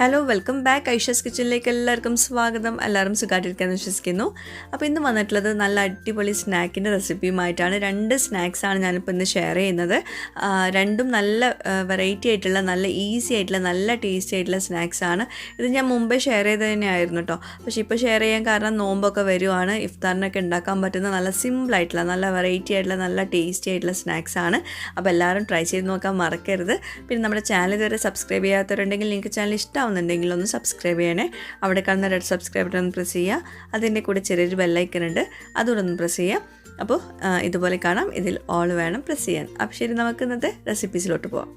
Hello welcome back Aisha's കിച്ചണിലേക്ക് എല്ലാവർക്കും സ്വാഗതം. എല്ലാവരും സുഖമായിട്ടിരിക്കാൻ വിശ്വസിക്കുന്നു. അപ്പോൾ ഇന്ന് വന്നിട്ടുള്ളത് നല്ല അടിപൊളി സ്നാക്കിന്റെ റെസിപ്പിയുമായിട്ടാണ്. രണ്ട് സ്നാക്സാണ് ഞാനിപ്പോൾ ഇന്ന് ഷെയർ ചെയ്യുന്നത്. രണ്ടും നല്ല വെറൈറ്റി ആയിട്ടുള്ള നല്ല ഈസി ആയിട്ടുള്ള നല്ല ടേസ്റ്റി ആയിട്ടുള്ള സ്നാക്സാണ് ഇത് ഞാൻ മുമ്പേ ഷെയർ ചെയ്ത് തന്നെയായിരുന്നു കേട്ടോ പക്ഷേ ഇപ്പോൾ ഷെയർ ചെയ്യാൻ കാരണം നോമ്പൊക്കെ വരുവാണ്. ഇഫ്താറിനൊക്കെ ഉണ്ടാക്കാൻ പറ്റുന്ന നല്ല സിമ്പിൾ ആയിട്ടുള്ള നല്ല വെറൈറ്റി ആയിട്ടുള്ള നല്ല ടേസ്റ്റി ആയിട്ടുള്ള സ്നാക്സാണ് അപ്പോൾ എല്ലാവരും ട്രൈ ചെയ്ത് നോക്കാൻ മറക്കരുത്. പിന്നെ നമ്മുടെ ചാനൽ ഇതുവരെ സബ്സ്ക്രൈബ് ചെയ്യാത്തവരുണ്ടെങ്കിൽ നിങ്ങൾക്ക് ചാനൽ ഇഷ്ടമാവുന്നുണ്ടെങ്കിൽ ഒന്ന് സബ്സ്ക്രൈബ് ചെയ്യണേ. അവിടെ കാണുന്ന റെഡ് സബ്സ്ക്രൈബ് ബട്ടൺ പ്രസ് ചെയ്യുക. അതിന്റെ കൂടെ ചെറിയൊരു ബെല്ലൈക്കൺ ഉണ്ട്. അതുകൂടെ ഒന്ന് പ്രസ് ചെയ്യുക. അപ്പോൾ ഇതുപോലെ കാണാം. ഇതിൽ ഓൾ വേണം പ്രസ് ചെയ്യാൻ. അപ്പോൾ ശരി നമുക്ക് ഇന്നത്തെ റെസിപ്പീസിലോട്ട് പോവാം.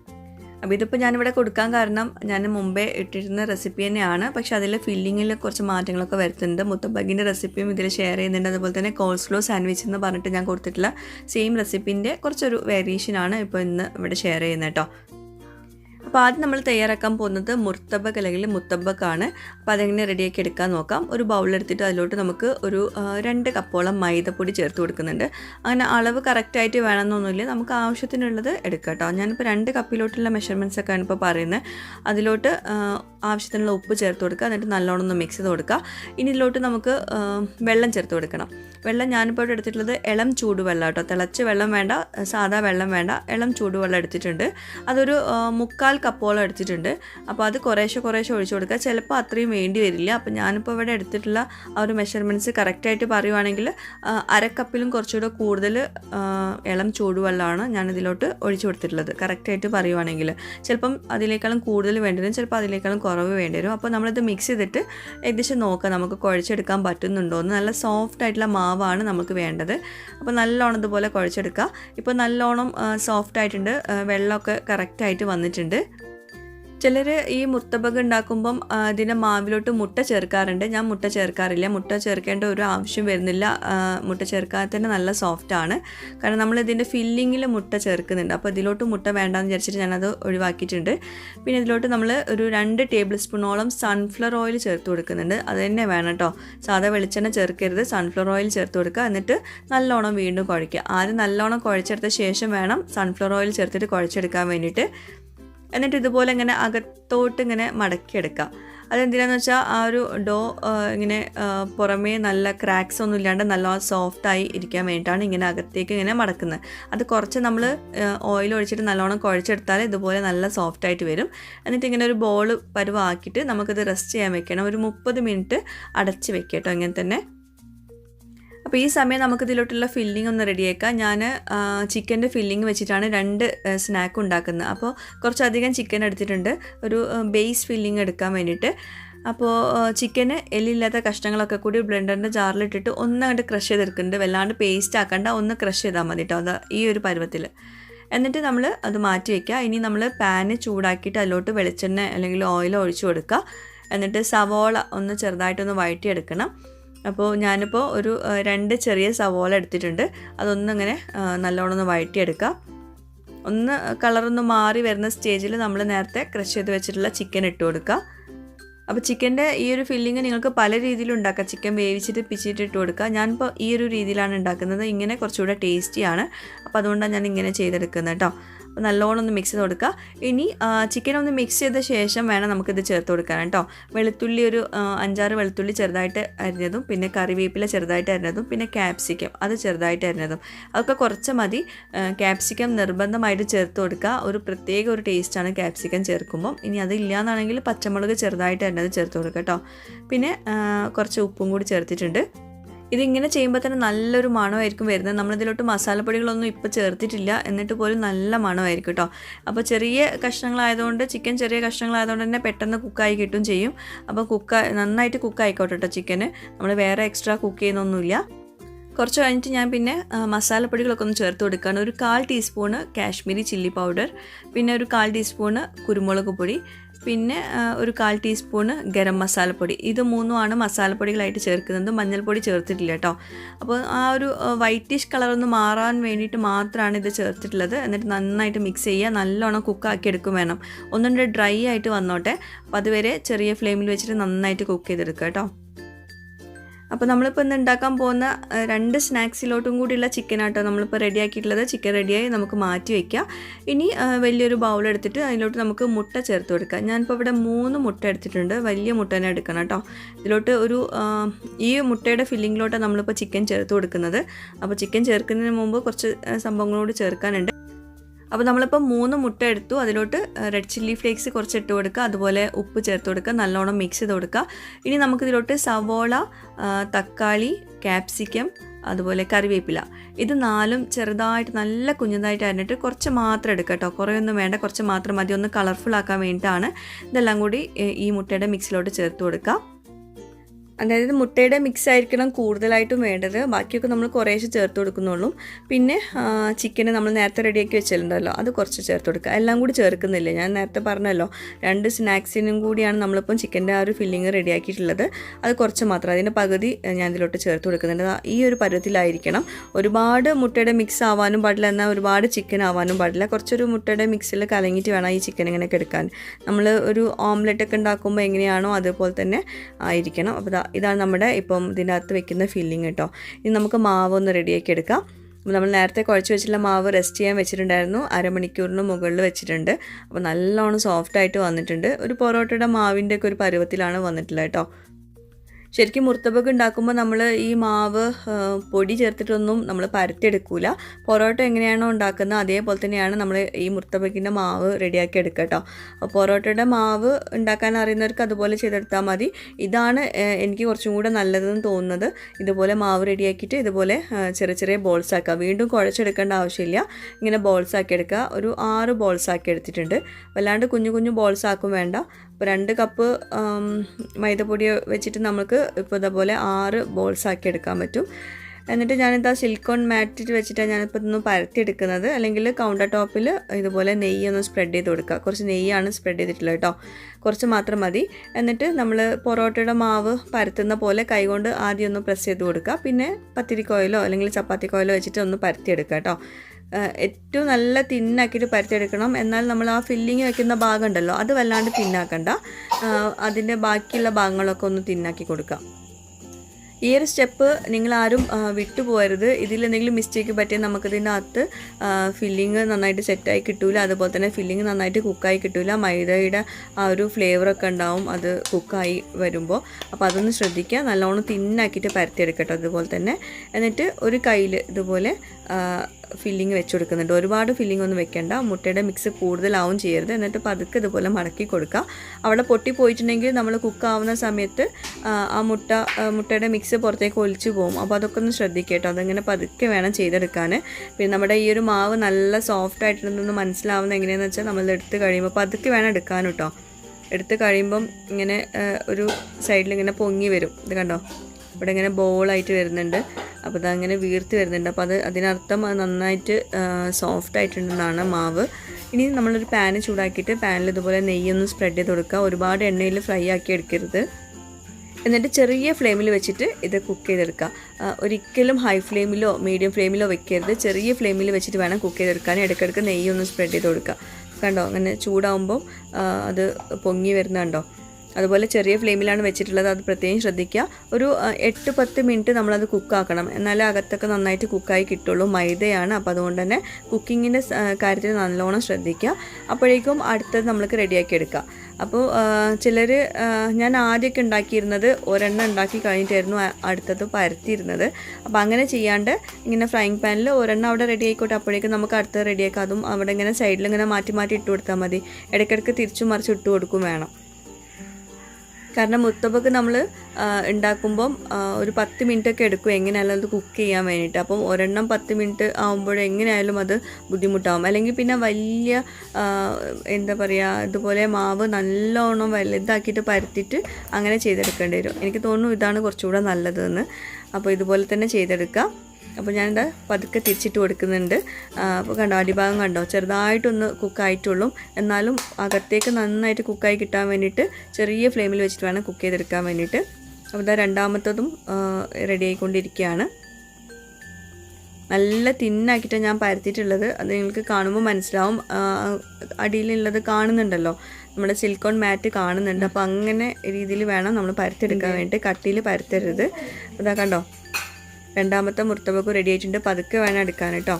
അപ്പോൾ ഇതിപ്പോൾ ഞാനിവിടെ കൊടുക്കാൻ കാരണം ഞാൻ മുമ്പേ ഇട്ടിരുന്ന റെസിപ്പി തന്നെയാണ്. പക്ഷേ അതിൽ ഫില്ലിങ്ങിൽ കുറച്ച് മാറ്റങ്ങളൊക്കെ വരുത്തുന്നുണ്ട്. മുത്തബഗിന്റെ റെസിപ്പിയും ഇതിൽ ഷെയർ ചെയ്യുന്നുണ്ട്. അതുപോലെ തന്നെ കോൾസ്ലോ സാൻഡ്വിച്ച് എന്ന് പറഞ്ഞിട്ട് ഞാൻ കൊടുത്തിട്ടുള്ള സെയിം റെസിപ്പിന്റെ കുറച്ചൊരു വേരിയേഷനാണ് ഇപ്പോൾ ഇന്ന് ഇവിടെ ഷെയർ ചെയ്യുന്നത് കേട്ടോ. അപ്പോൾ ആദ്യം നമ്മൾ തയ്യാറാക്കാൻ പോകുന്നത് മുർത്തബക്ക് അല്ലെങ്കിൽ മുത്തബക്കാണ്. അപ്പോൾ അതെങ്ങനെ റെഡിയാക്കി എടുക്കാൻ നോക്കാം. ഒരു ബൗളെടുത്തിട്ട് അതിലോട്ട് നമുക്ക് ഒരു രണ്ട് കപ്പോളം മൈദപ്പൊടി ചേർത്ത് കൊടുക്കുന്നുണ്ട്. അങ്ങനെ അളവ് കറക്റ്റായിട്ട് വേണമെന്നൊന്നുമില്ല. നമുക്ക് ആവശ്യത്തിനുള്ളത് എടുക്കാം കേട്ടോ. ഞാനിപ്പോൾ രണ്ട് കപ്പിലോട്ടുള്ള മെഷർമെന്റ്സ് ഒക്കെയാണ് ഇപ്പോൾ പറയുന്നത് അതിലോട്ട് ആവശ്യത്തിനുള്ള ഉപ്പ് ചേർത്ത് കൊടുക്കുക. എന്നിട്ട് നല്ലോണം ഒന്ന് മിക്സ് ചെയ്ത് കൊടുക്കുക. ഇനി ഇതിലോട്ട് നമുക്ക് വെള്ളം ചേർത്ത് കൊടുക്കണം. വെള്ളം ഞാനിപ്പോൾ ഇവിടെ എടുത്തിട്ടുള്ളത് ഇളം ചൂടുവെള്ളം കേട്ടോ. തിളച്ച വെള്ളം വേണ്ട സാധാ വെള്ളം വേണ്ട. ഇളം ചൂടുവെള്ളം എടുത്തിട്ടുണ്ട്. അതൊരു മുക്കാൽ കപ്പോളം എടുത്തിട്ടുണ്ട്. അപ്പോൾ അത് കുറേശ്ശെ കുറേശ്ശെ ഒഴിച്ചു കൊടുക്കുക. ചിലപ്പോൾ അത്രയും വേണ്ടി വരില്ല. അപ്പോൾ ഞാനിപ്പോൾ ഇവിടെ എടുത്തിട്ടുള്ള ആ ഒരു മെഷർമെന്റ്സ് കറക്റ്റായിട്ട് പറയുവാണെങ്കിൽ അരക്കപ്പിലും അര കപ്പിലും കുറച്ചുകൂടെ കൂടുതൽ ഇളം ചൂടുവെള്ളമാണ് ഞാൻ ഇതിലോട്ട് ഒഴിച്ചു കൊടുത്തിട്ടുള്ളത്. കറക്റ്റായിട്ട് പറയുവാണെങ്കിൽ. ചിലപ്പം അതിനേക്കാളും കൂടുതൽ വേണ്ടി വരും. ചിലപ്പോൾ അതിനേക്കാളും കുറവ് വേണ്ടി വരും. അപ്പോൾ നമ്മളിത് മിക്സ് ചെയ്തിട്ട് ഏകദേശം നോക്കാം. നമുക്ക് കുഴച്ചെടുക്കാൻ പറ്റുന്നുണ്ടോ എന്ന്. നല്ല സോഫ്റ്റ് ആയിട്ടുള്ള മാവാണ് നമുക്ക് വേണ്ടത്. അപ്പോൾ നല്ലോണം ഇതുപോലെ കുഴച്ചെടുക്കുക ഇപ്പോൾ നല്ലോണം സോഫ്റ്റ് ആയിട്ടുണ്ട്. വെള്ളമൊക്കെ കറക്റ്റായിട്ട് വന്നിട്ടുണ്ട്. ചിലർ ഈ മുത്തബഗ് ഉണ്ടാക്കുമ്പം അതിന്റെ മാവിലോട്ട് മുട്ട ചേർക്കാറുണ്ട്. ഞാൻ മുട്ട ചേർക്കാറില്ല. മുട്ട ചേർക്കേണ്ട ഒരു ആവശ്യം വരുന്നില്ല. മുട്ട ചേർക്കാതെ തന്നെ നല്ല സോഫ്റ്റ് ആണ്. കാരണം നമ്മൾ ഇതിന്റെ ഫില്ലിങ്ങിൽ മുട്ട ചേർക്കുന്നുണ്ട്. അപ്പോൾ ഇതിലോട്ട് മുട്ട വേണ്ടാന്ന് വിചാരിച്ചിട്ട് ഞാനത് ഒഴിവാക്കിയിട്ടുണ്ട്. പിന്നെ ഇതിലോട്ട് നമ്മൾ ഒരു രണ്ട് ടേബിൾ സ്പൂണോളം സൺഫ്ലവർ ഓയിൽ ചേർത്ത് കൊടുക്കുന്നുണ്ട്. അത് തന്നെ വേണം കേട്ടോ സാധാ വെളിച്ചെണ്ണ ചേർക്കരുത്. സൺഫ്ലവർ ഓയിൽ ചേർത്ത് കൊടുക്കുക. എന്നിട്ട് നല്ലോണം വീണ്ടും കുഴയ്ക്കുക. ആദ്യം നല്ലോണം കുഴച്ചെടുത്ത ശേഷം വേണം സൺഫ്ലവർ ഓയിൽ ചേർത്തിട്ട് കുഴച്ചെടുക്കാൻ വേണ്ടിയിട്ട് എന്നിട്ട് ഇതുപോലെ ഇങ്ങനെ അകത്തോട്ട് ഇങ്ങനെ മടക്കിയെടുക്കുക അതെന്തിനാന്ന് വെച്ചാൽ ആ ഒരു ഡോ ഇങ്ങനെ പുറമേ നല്ല ക്രാക്സ് ഒന്നും ഇല്ലാണ്ട് നല്ല സോഫ്റ്റായി ഇരിക്കാൻ വേണ്ടിയിട്ടാണ് ഇങ്ങനെ അകത്തേക്ക് ഇങ്ങനെ മടക്കുന്നത്. അത് കുറച്ച് നമ്മൾ ഓയിൽ ഒഴിച്ചിട്ട് നല്ലോണം കുഴച്ചെടുത്താൽ ഇതുപോലെ നല്ല സോഫ്റ്റ് ആയിട്ട് വരും. എന്നിട്ട് ഇങ്ങനെ ഒരു ബോൾ പരുവാക്കിയിട്ട് നമുക്കിത് റെസ്റ്റ് ചെയ്യാൻ വെക്കണം. ഒരു മുപ്പത് മിനിറ്റ് അടച്ച് വെക്കാം കേട്ടോ. ഇങ്ങനെ തന്നെ അപ്പോൾ ഈ സമയം നമുക്ക് ഇതിലോട്ടുള്ള ഫില്ലിംഗ് ഒന്ന് റെഡിയാക്കാം ഞാൻ ചിക്കന്റെ ഫില്ലിംഗ് വെച്ചിട്ടാണ് രണ്ട് സ്നാക്ക് ഉണ്ടാക്കുന്നത്. അപ്പോൾ കുറച്ചധികം ചിക്കൻ എടുത്തിട്ടുണ്ട്. ഒരു ബേസ് ഫില്ലിംഗ് എടുക്കാൻ വേണ്ടിയിട്ട്. അപ്പോൾ ചിക്കന് എല്ലില്ലാത്ത കഷ്ണങ്ങളൊക്കെ കൂടി ബ്ലെൻഡറിന്റെ ജാറിലിട്ടിട്ട് ഒന്ന് അങ്ങോട്ട് ക്രഷ് ചെയ്തെടുക്കുന്നുണ്ട്. വല്ലാണ്ട് പേസ്റ്റ് ആക്കണ്ട. ഒന്ന് ക്രഷ് ചെയ്താൽ മതി കേട്ടോ അത് ഈ ഒരു പരുവത്തിൽ എന്നിട്ട് നമ്മൾ അത് മാറ്റി വയ്ക്കുക ഇനി നമ്മൾ പാന് ചൂടാക്കിയിട്ട് അതിലോട്ട് വെളിച്ചെണ്ണ അല്ലെങ്കിൽ ഓയിൽ ഒഴിച്ചു കൊടുക്കുക. എന്നിട്ട് സവോള ഒന്ന് ചെറുതായിട്ടൊന്ന് വഴറ്റിയെടുക്കണം. അപ്പോൾ ഞാനിപ്പോൾ ഒരു രണ്ട് ചെറിയ സവോള എടുത്തിട്ടുണ്ട്. അതൊന്നിങ്ങനെ നല്ലോണം ഒന്ന് വഴറ്റിയെടുക്കുക ഒന്ന് കളറൊന്ന് മാറി വരുന്ന സ്റ്റേജിൽ നമ്മൾ നേരത്തെ ക്രഷ് ചെയ്ത് വെച്ചിട്ടുള്ള ചിക്കൻ ഇട്ട് കൊടുക്കുക. അപ്പോൾ ചിക്കന്റെ ഈ ഒരു ഫില്ലിങ് നിങ്ങൾക്ക് പല രീതിയിൽ ഉണ്ടാക്കാം. ചിക്കൻ വേവിച്ചിട്ട് പിച്ചിട്ട് ഇട്ട് കൊടുക്കുക. ഞാനിപ്പോൾ ഈ ഒരു രീതിയിലാണ് ഉണ്ടാക്കുന്നത്. ഇങ്ങനെ കുറച്ചുകൂടെ ടേസ്റ്റിയാണ്. അപ്പോൾ അതുകൊണ്ടാണ് ഞാൻ ഇങ്ങനെ ചെയ്തെടുക്കുന്നത് കേട്ടോ. നല്ലോണം ഒന്ന് മിക്സ് ചെയ്ത് കൊടുക്കുക. ഇനി ചിക്കൻ ഒന്ന് മിക്സ് ചെയ്ത ശേഷം വേണം നമുക്കിത് ചേർത്ത് കൊടുക്കാൻ കേട്ടോ. വെളുത്തുള്ളി ഒരു അഞ്ചാറ് വെളുത്തുള്ളി ചെറുതായിട്ട് അരിഞ്ഞതും പിന്നെ കറിവേപ്പില ചെറുതായിട്ട് അരിഞ്ഞതും പിന്നെ ക്യാപ്സിക്കം അത് ചെറുതായിട്ട് അരിഞ്ഞതും. അതൊക്കെ കുറച്ച് മതി. ക്യാപ്സിക്കം നിർബന്ധമായിട്ട് ചേർത്ത് കൊടുക്കുക. ഒരു പ്രത്യേക ഒരു ടേസ്റ്റാണ് ക്യാപ്സിക്കം ചേർക്കുമ്പോൾ ഇനി അത് അതില്ലാന്നാണെങ്കിൽ പച്ചമുളക് ചെറുതായിട്ട് അരിഞ്ഞത് ചേർത്ത് കൊടുക്കുക കേട്ടോ. പിന്നെ കുറച്ച് ഉപ്പും കൂടി ചേർത്തിട്ടുണ്ട്. ഇതിങ്ങനെ ചെയ്യുമ്പോൾ തന്നെ നല്ലൊരു മണമായിരിക്കും വരുന്നത്. നമ്മളിതിലോട്ട് മസാലപ്പൊടികളൊന്നും ഇപ്പോൾ ചേർത്തിട്ടില്ല. എന്നിട്ട് പോലും നല്ല മണമായിരിക്കും കേട്ടോ അപ്പോൾ ചെറിയ കഷ്ണങ്ങളായതുകൊണ്ട് ചിക്കൻ ചെറിയ കഷ്ണങ്ങളായതുകൊണ്ട് തന്നെ പെട്ടെന്ന് കുക്കായി കിട്ടും ചെയ്യും. അപ്പോൾ കുക്ക നന്നായിട്ട് കുക്കായിക്കോട്ടെ കേട്ടോ ചിക്കന്. നമ്മൾ വേറെ എക്സ്ട്രാ കുക്ക് ചെയ്യുന്നൊന്നുമില്ല. കുറച്ച് കഴിഞ്ഞിട്ട് ഞാൻ പിന്നെ മസാലപ്പൊടികളൊക്കെ ഒന്ന് ചേർത്ത് കൊടുക്കുകയാണ് ഒരു കാൽ ടീസ്പൂണ് കാശ്മീരി ചില്ലി പൗഡർ പിന്നെ ഒരു കാൽ ടീസ്പൂണ് കുരുമുളക് പൊടി പിന്നെ ഒരു കാൽ ടീസ്പൂണ് ഗരം മസാലപ്പൊടി. ഇത് മൂന്നുമാണ് മസാലപ്പൊടികളായിട്ട് ചേർക്കുന്നത്. മഞ്ഞൾപ്പൊടി ചേർത്തിട്ടില്ല കേട്ടോ അപ്പോൾ ആ ഒരു വൈറ്റിഷ് കളർ ഒന്ന് മാറാൻ വേണ്ടിയിട്ട് മാത്രമാണ് ഇത് ചേർത്തിട്ടുള്ളത്. എന്നിട്ട് നന്നായിട്ട് മിക്സ് ചെയ്യുക. നല്ലോണം കുക്കാക്കി എടുക്കും വേണം. ഒന്നുകൊണ്ട് ഡ്രൈ ആയിട്ട് വന്നോട്ടെ. അപ്പോൾ അതുവരെ ചെറിയ ഫ്ലെയിമിൽ വെച്ചിട്ട് നന്നായിട്ട് കുക്ക് ചെയ്തെടുക്കുക കേട്ടോ അപ്പോൾ നമ്മളിപ്പോൾ ഇന്ന് ഉണ്ടാക്കാൻ പോകുന്ന രണ്ട് സ്നാക്സിലോട്ടും കൂടിയുള്ള ചിക്കൻ ആട്ടോ നമ്മളിപ്പോൾ റെഡിയാക്കിയിട്ടുള്ളത് ചിക്കൻ റെഡിയായി നമുക്ക് മാറ്റി വയ്ക്കാം ഇനി വലിയൊരു ബൗൾ എടുത്തിട്ട് അതിലോട്ട് നമുക്ക് മുട്ട ചേർത്ത് കൊടുക്കാം. ഞാനിപ്പോൾ ഇവിടെ മൂന്ന് മുട്ട എടുത്തിട്ടുണ്ട്. വലിയ മുട്ട തന്നെ എടുക്കണം കേട്ടോ. ഇതിലോട്ട് ഒരു ഈ മുട്ടയുടെ ഫില്ലിങ്ങിലോട്ടാണ് നമ്മളിപ്പോൾ ചിക്കൻ ചേർത്ത് കൊടുക്കുന്നത്. അപ്പോൾ ചിക്കൻ ചേർക്കുന്നതിന് മുമ്പ് കുറച്ച് സംഭവങ്ങളോട് ചേർക്കാനുണ്ട്. അപ്പോൾ നമ്മളിപ്പോൾ മൂന്ന് മുട്ട എടുത്തു. അതിലോട്ട് റെഡ് ചില്ലി ഫ്ലേക്സ് കുറച്ച് ഇട്ട് കൊടുക്കുക. അതുപോലെ ഉപ്പ് ചേർത്ത് കൊടുക്കുക. നല്ലോണം മിക്സ് ചെയ്ത് കൊടുക്കുക. ഇനി നമുക്കിതിലോട്ട് സവോള തക്കാളി ക്യാപ്സിക്കം അതുപോലെ കറിവേപ്പില. ഇത് നാലും ചെറുതായിട്ട് നല്ല കുഞ്ഞതായിട്ട് അരിഞ്ഞിട്ട് കുറച്ച് മാത്രം എടുക്കുക കേട്ടോ. കുറേ ഒന്നും വേണ്ട. കുറച്ച് മാത്രം മതി. ഒന്ന് കളർഫുൾ ആക്കാൻ വേണ്ടിയിട്ടാണ്. ഇതെല്ലാം കൂടി ഈ മുട്ടയുടെ മിക്സിലോട്ട് ചേർത്ത് കൊടുക്കുക. അതായത് മുട്ടയുടെ മിക്സ് ആയിരിക്കണം കൂടുതലായിട്ടും വേണ്ടത്. ബാക്കിയൊക്കെ നമ്മൾ കുറേശ്ശെ ചേർത്ത് കൊടുക്കുന്നുള്ളൂ. പിന്നെ ചിക്കന് നമ്മൾ നേരത്തെ റെഡിയാക്കി വെച്ചിട്ടുണ്ടല്ലോ. അത് കുറച്ച് ചേർത്ത് കൊടുക്കുക. എല്ലാം കൂടി ചേർക്കുന്നില്ല? ഞാൻ നേരത്തെ പറഞ്ഞല്ലോ. രണ്ട് സ്നാക്സിനും കൂടിയാണ് നമ്മളിപ്പം ചിക്കന്റെ ആ ഒരു ഫില്ലിങ് റെഡിയാക്കിയിട്ടുള്ളത് അത് കുറച്ച് മാത്രം. അതിന്റെ പകുതി ഞാൻ ഇതിലോട്ട് ചേർത്ത് കൊടുക്കുന്നുണ്ട്. ഈ ഒരു പരുവത്തിലായിരിക്കണം. ഒരുപാട് മുട്ടയുടെ മിക്സ് ആവാനും പാടില്ല. എന്നാൽ ഒരുപാട് ചിക്കൻ ആവാനും പാടില്ല. കുറച്ചൊരു മുട്ടയുടെ മിക്സിൽ കലങ്ങിയിട്ട് വേണം ഈ ചിക്കൻ ഇങ്ങനെയൊക്കെ എടുക്കാൻ നമ്മൾ ഒരു ഓംലെറ്റ് ഒക്കെ ഉണ്ടാക്കുമ്പോൾ എങ്ങനെയാണോ അതുപോലെ തന്നെ ആയിരിക്കണം. അപ്പോൾ ഇതാണ് നമ്മുടെ ഇപ്പം ഇതിനകത്ത് വെക്കുന്ന ഫില്ലിങ് കേട്ടോ ഇനി നമുക്ക് മാവ് ഒന്ന് റെഡിയാക്കി എടുക്കാം നമ്മൾ നേരത്തെ കുഴച്ച് വെച്ചിട്ടുള്ള മാവ് റെസ്റ്റ് ചെയ്യാൻ വെച്ചിട്ടുണ്ടായിരുന്നു. അരമണിക്കൂറിന് മുകളിൽ വെച്ചിട്ടുണ്ട്. അപ്പോൾ നല്ലോണം സോഫ്റ്റായിട്ട് വന്നിട്ടുണ്ട്. ഒരു പൊറോട്ടയുടെ മാവിന്റെ ഒക്കെ ഒരു പരുവത്തിലാണ് വന്നിട്ടുള്ളത് കേട്ടോ. ശരിക്കും മുർത്തബക്ക് ഉണ്ടാക്കുമ്പോൾ നമ്മൾ ഈ മാവ് പൊടി ചേർത്തിട്ടൊന്നും നമ്മൾ പരത്തിയെടുക്കില്ല പൊറോട്ട എങ്ങനെയാണോ ഉണ്ടാക്കുന്നത് അതേപോലെ തന്നെയാണ് നമ്മൾ ഈ മുർത്തബക്കിന്റെ മാവ് റെഡിയാക്കി എടുക്കുക കേട്ടോ പൊറോട്ടയുടെ മാവ് ഉണ്ടാക്കാൻ അറിയുന്നവർക്ക് അതുപോലെ ചെയ്തെടുത്താൽ മതി. ഇതാണ് എനിക്ക് കുറച്ചും കൂടെ നല്ലതെന്ന് തോന്നുന്നത്. ഇതുപോലെ മാവ് റെഡിയാക്കിയിട്ട് ഇതുപോലെ ചെറിയ ചെറിയ ബോൾസ് ആക്കുക. വീണ്ടും കുഴച്ചെടുക്കേണ്ട ആവശ്യമില്ല. ഇങ്ങനെ ബോൾസ് ആക്കി എടുക്കുക. ഒരു ആറ് ബോൾസ് ആക്കി എടുത്തിട്ടുണ്ട്. വല്ലാണ്ട് കുഞ്ഞു കുഞ്ഞു ബോൾസ് ആക്കും വേണ്ട. അപ്പോൾ രണ്ട് കപ്പ് മൈദപ്പൊടി വെച്ചിട്ട് നമുക്ക് ഇപ്പോൾ ഇതേപോലെ ആറ് ബോൾസ് ആക്കി എടുക്കാൻ പറ്റും. എന്നിട്ട് ഞാനിതാ സിലിക്കോൺ മാറ്റിട്ട് വെച്ചിട്ടാണ് ഞാനിപ്പോൾ ഇതൊന്ന് പരത്തിയെടുക്കുന്നത്. അല്ലെങ്കിൽ കൗണ്ടർ ടോപ്പിൽ ഇതുപോലെ നെയ്യ് ഒന്ന് സ്പ്രെഡ് ചെയ്ത് കൊടുക്കുക. കുറച്ച് നെയ്യാണ് സ്പ്രെഡ് ചെയ്തിട്ടുള്ളത് കേട്ടോ. കുറച്ച് മാത്രം മതി. എന്നിട്ട് നമ്മൾ പൊറോട്ടയുടെ മാവ് പരത്തുന്ന പോലെ കൈകൊണ്ട് ആദ്യം ഒന്ന് പ്രസ് ചെയ്ത് കൊടുക്കുക. പിന്നെ പത്തിരിക്കോയിലോ അല്ലെങ്കിൽ ചപ്പാത്തിക്കോയിലോ വെച്ചിട്ട് ഒന്ന് പരത്തിയെടുക്കുക കേട്ടോ. ഏറ്റവും നല്ല തിന്നാക്കിയിട്ട് പരത്തിയെടുക്കണം. എന്നാൽ നമ്മൾ ആ ഫില്ലിങ് വെക്കുന്ന ഭാഗം ഉണ്ടല്ലോ അത് വല്ലാണ്ട് തിന്നാക്കണ്ട. അതിന്റെ ബാക്കിയുള്ള ഭാഗങ്ങളൊക്കെ ഒന്ന് തിന്നാക്കി കൊടുക്കാം ഈ ഒരു സ്റ്റെപ്പ് നിങ്ങൾ ആരും വിട്ടുപോകരുത് ഇതിൽ എന്തെങ്കിലും മിസ്റ്റേക്ക് പറ്റിയാൽ നമുക്കിതിന്റെ അകത്ത് ഫില്ലിങ് നന്നായിട്ട് സെറ്റായി കിട്ടൂല. അതുപോലെ തന്നെ ഫില്ലിങ് നന്നായിട്ട് കുക്കായി കിട്ടൂല. മൈദയുടെ ആ ഒരു ഫ്ലേവറൊക്കെ ഉണ്ടാവും അത് കുക്കായി വരുമ്പോൾ. അപ്പോൾ അതൊന്ന് ശ്രദ്ധിക്കുക. നല്ലോണം തിന്നാക്കിയിട്ട് പരത്തിയെടുക്കട്ടോ അതുപോലെ തന്നെ. എന്നിട്ട് ഒരു കയ്യിൽ ഇതുപോലെ ഫില്ലിങ് വെച്ച് കൊടുക്കുന്നുണ്ട് ഒരുപാട് ഫില്ലിംഗ് ഒന്നും വെക്കേണ്ട. മുട്ടയുടെ മിക്സ് കൂടുതലാവും ചെയ്യരുത്. എന്നിട്ട് പതുക്കെ ഇതുപോലെ മടക്കി കൊടുക്കുക. അവിടെ പൊട്ടി പോയിട്ടുണ്ടെങ്കിൽ നമ്മൾ കുക്കാവുന്ന സമയത്ത് ആ, മുട്ട മുട്ടയുടെ മിക്സ് പുറത്തേക്ക് ഒലിച്ചു പോകും. അപ്പോൾ അതൊക്കെ ഒന്ന് ശ്രദ്ധിക്കേട്ടോ അതങ്ങനെ പതുക്കെ വേണം ചെയ്തെടുക്കാൻ പിന്നെ നമ്മുടെ ഈ ഒരു മാവ് നല്ല സോഫ്റ്റ് ആയിട്ടുണ്ടെന്ന് മനസ്സിലാവുന്ന എങ്ങനെയാണെന്ന് വെച്ചാൽ നമ്മൾ എടുത്ത് കഴിയുമ്പോൾ പതുക്കെ വേണം എടുക്കാൻ കേട്ടോ. എടുത്ത് കഴിയുമ്പം ഇങ്ങനെ ഒരു സൈഡിൽ ഇങ്ങനെ പൊങ്ങി വരും. ഇത് കണ്ടോ? ഇവിടെ ഇങ്ങനെ ബോളായിട്ട് വരുന്നുണ്ട്. അപ്പോൾ അതങ്ങനെ വീർത്ത് വരുന്നുണ്ട്. അപ്പോൾ അത് അതിനർത്ഥം അത് നന്നായിട്ട് സോഫ്റ്റ് ആയിട്ടുണ്ടെന്നാണ് മാവ്. ഇനി നമ്മളൊരു പാന് ചൂടാക്കിയിട്ട് പാനിൽ ഇതുപോലെ നെയ്യൊന്ന് സ്പ്രെഡ് ചെയ്ത് കൊടുക്കുക. ഒരുപാട് എണ്ണയിൽ ഫ്രൈ ആക്കി എടുക്കരുത്. എന്നിട്ട് ചെറിയ ഫ്ലെയിമിൽ വെച്ചിട്ട് ഇത് കുക്ക് ചെയ്തെടുക്കുക. ഒരിക്കലും ഹൈ ഫ്ലെയിമിലോ മീഡിയം ഫ്ലെയിമിലോ വെക്കരുത്. ചെറിയ ഫ്ലെയിമിൽ വെച്ചിട്ട് വേണം കുക്ക് ചെയ്തെടുക്കാൻ. ഇടയ്ക്കിടയ്ക്ക് നെയ്യൊന്ന് സ്പ്രെഡ് ചെയ്ത് കൊടുക്കുക. കണ്ടോ? അങ്ങനെ ചൂടാവുമ്പോൾ അത് പൊങ്ങി വരുന്നുണ്ടോ? അതുപോലെ ചെറിയ ഫ്ലെയിമിലാണ് വെച്ചിട്ടുള്ളത്. അത് പ്രത്യേകം ശ്രദ്ധിക്കുക. ഒരു എട്ട് പത്ത് മിനിറ്റ് നമ്മളത് കുക്കാക്കണം. എന്നാലേ അകത്തൊക്കെ നന്നായിട്ട് കുക്കായി കിട്ടുള്ളൂ. മൈദയാണ്. അപ്പോൾ അതുകൊണ്ട് തന്നെ കുക്കിങ്ങിന്റെ കാര്യത്തിൽ നല്ലോണം ശ്രദ്ധിക്കുക. അപ്പോഴേക്കും അടുത്തത് നമ്മൾക്ക് റെഡിയാക്കി എടുക്കാം. അപ്പോൾ ചിലർ ഞാൻ ആദ്യമൊക്കെ ഉണ്ടാക്കിയിരുന്നത് ഒരെണ്ണം ഉണ്ടാക്കി കഴിഞ്ഞിട്ടായിരുന്നു അടുത്തത് പരത്തിയിരുന്നത്. അപ്പോൾ അങ്ങനെ ചെയ്യാണ്ട് ഇങ്ങനെ ഫ്രൈങ് പാനിൽ ഒരെണ്ണം അവിടെ റെഡി ആയിക്കോട്ടെ. അപ്പോഴേക്കും നമുക്ക് അടുത്തത് റെഡിയാക്കാം. അതും അവിടെ ഇങ്ങനെ സൈഡിൽ ഇങ്ങനെ മാറ്റി മാറ്റി ഇട്ട് കൊടുത്താൽ മതി. ഇടയ്ക്കിടയ്ക്ക് തിരിച്ചു മറിച്ച് ഇട്ട് കൊടുക്കും വേണം. കാരണം മുത്തപ്പക്ക് നമ്മൾ ഉണ്ടാക്കുമ്പം ഒരു പത്ത് മിനിറ്റ് ഒക്കെ എടുക്കും എങ്ങനെയായാലും അത് കുക്ക് ചെയ്യാൻ വേണ്ടിയിട്ട്. അപ്പം ഒരെണ്ണം പത്ത് മിനിറ്റ് ആകുമ്പോൾ എങ്ങനെയായാലും അത് ബുദ്ധിമുട്ടാവും. അല്ലെങ്കിൽ പിന്നെ വലിയ എന്താ പറയുക ഇതുപോലെ മാവ് നല്ലോണം വലുതാക്കിയിട്ട് പരത്തിയിട്ട് അങ്ങനെ ചെയ്തെടുക്കേണ്ടി വരും. എനിക്ക് തോന്നുന്നു ഇതാണ് കുറച്ചുകൂടെ നല്ലതെന്ന്. അപ്പോൾ ഇതുപോലെ തന്നെ ചെയ്തെടുക്കുക അപ്പോൾ ഞാനിത് പതുക്കെ തിരിച്ചിട്ട് കൊടുക്കുന്നുണ്ട്. അപ്പോൾ കണ്ടോ അടിഭാഗം കണ്ടോ? ചെറുതായിട്ടൊന്ന് കുക്കായിട്ടുള്ളൂ എന്നാലും അകത്തേക്ക് നന്നായിട്ട് കുക്കായി കിട്ടാൻ വേണ്ടിയിട്ട് ചെറിയ ഫ്ലെയിമിൽ വെച്ചിട്ട് വേണം കുക്ക് ചെയ്തെടുക്കാൻ വേണ്ടിയിട്ട്. അപ്പോൾ ഇതാ രണ്ടാമത്തതും റെഡി ആയിക്കൊണ്ടിരിക്കുകയാണ്. നല്ല തിന്നാക്കിയിട്ടാണ് ഞാൻ പരത്തിയിട്ടുള്ളത്. അത് നിങ്ങൾക്ക് കാണുമ്പോൾ മനസ്സിലാവും. അടിയിലുള്ളത് കാണുന്നുണ്ടല്ലോ. നമ്മുടെ സിലിക്കോൺ മാറ്റ് കാണുന്നുണ്ട്. അപ്പോൾ അങ്ങനെ രീതിയിൽ വേണം നമ്മൾ പരത്തെടുക്കാൻ വേണ്ടിയിട്ട് കട്ടിയിൽ പരത്തരുത്. അതാ കണ്ടോ? രണ്ടാമത്തെ മുർത്തവക്കും റെഡി ആയിട്ടുണ്ട്. പതുക്കെ വേണം എടുക്കാൻ കേട്ടോ.